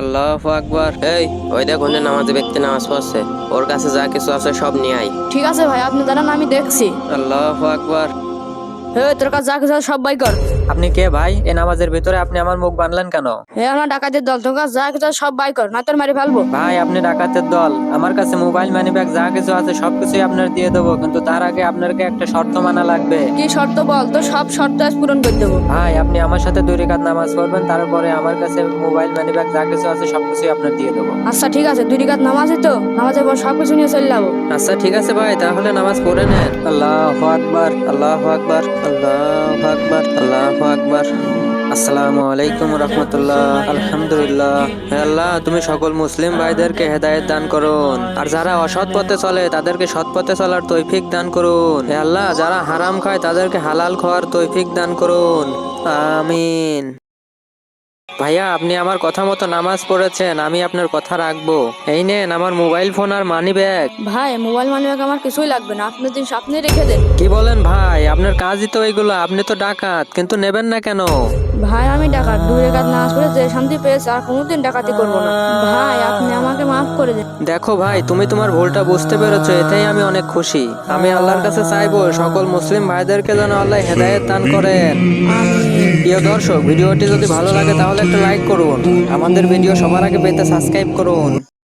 আল্লাহ আকবার। এই ওই দেখ ওখানে নামাজে ব্যক্তি নামাজ পড়ছে। ওর কাছে যা কিছু আছে সব নিয়ে আই ঠিক আছে ভাই আপনি দাঁড়ান আমি দেখছি। আল্লাহ আকবার। হে তোর কাছে যা কিছু আছে সব বাই কর। আপনি কে ভাই? এ নামাজের ভিতরে আপনি আমার মুখ বানলেন কেন? হে আমার ডাকাতের দল কাছে যা কিছু সব বাই কর না তোর মারি ফেলব। ভাই আপনি ডাকাতের দল। আমার কাছে মোবাইল মানি ব্যাগ যা কিছু আছে সবকিছুই আপনার দিয়ে দেবো কিন্তু তার আগে আপনাকে একটা শর্ত মানা লাগবে। কি শর্ত বল? তো সব শর্ত আজ পূরণ করে দেবো। ভাই আপনি আমার সাথে দুই রেখাত নামাজ পড়বেন তারপরে আমার কাছে মোবাইল মানি ব্যাগ যা কিছু আছে সবকিছুই আপনার দিয়ে দেবো। আচ্ছা ঠিক আছে দুই রিকাত নামাজই তো নামাজের পর সব কিছু নিয়ে চলে যাব। আচ্ছা ঠিক আছে ভাই তাহলে নামাজ পড়ে নেন। আল্লাহ আকবার আল্লাহ আকবার আল্লাহ আকবার আল্লাহ আকবার আসসালামু আলাইকুম রহমতুল্লাহ। আলহামদুলিল্লাহ। আল্লাহ, তুমি সকল মুসলিম ভাইদেরকে হেদায়েত দান করুন। আর যারা অসৎ পথে চলে, তাদেরকে সৎ পথে চলার তৈফিক দান করুন। হে আল্লাহ, যারা হারাম খায়, তাদেরকে হালাল খাওয়ার তৈফিক দান করুন। আমিন। ভাইয়া আপনি আমার কথা মতো নামাজ পড়েছেন আমি আপনার কথা রাখব। এই নেন আমার মোবাইল ফোন আর মানি ব্যাগ ভাই মোবাইল মানি ব্যাগ আমার কিছুই লাগবে না আপনি দিন স্বপ্নে রেখে দেন। কি বলেন ভাই আপনার কাজই তো এগুলো আপনি তো ডাকাত কিন্তু নেবেন না কেন? ভাই, আমি ডাকাত। দুই রেখাত নামাজ পড়ে যে শান্তি পেয়েছে, আর কোনোদিন ডাকাতি করব না। ভাই, আপনি আমাকে মাফ করে দিন। দেখো ভাই, তুমি তোমার ভুলটা বুঝতে পেরেছ, এতেই আমি অনেক খুশি। আমি আল্লাহর কাছে চাইব, সকল মুসলিম ভাইদেরকে যেন আল্লাহ হেদায়েত দান করেন। প্রিয় দর্শক, ভিডিওটি যদি ভালো লাগে, তাহলে একটা লাইক করুন। আমাদের ভিডিও সবার আগে পেতে সাবস্ক্রাইব করুন।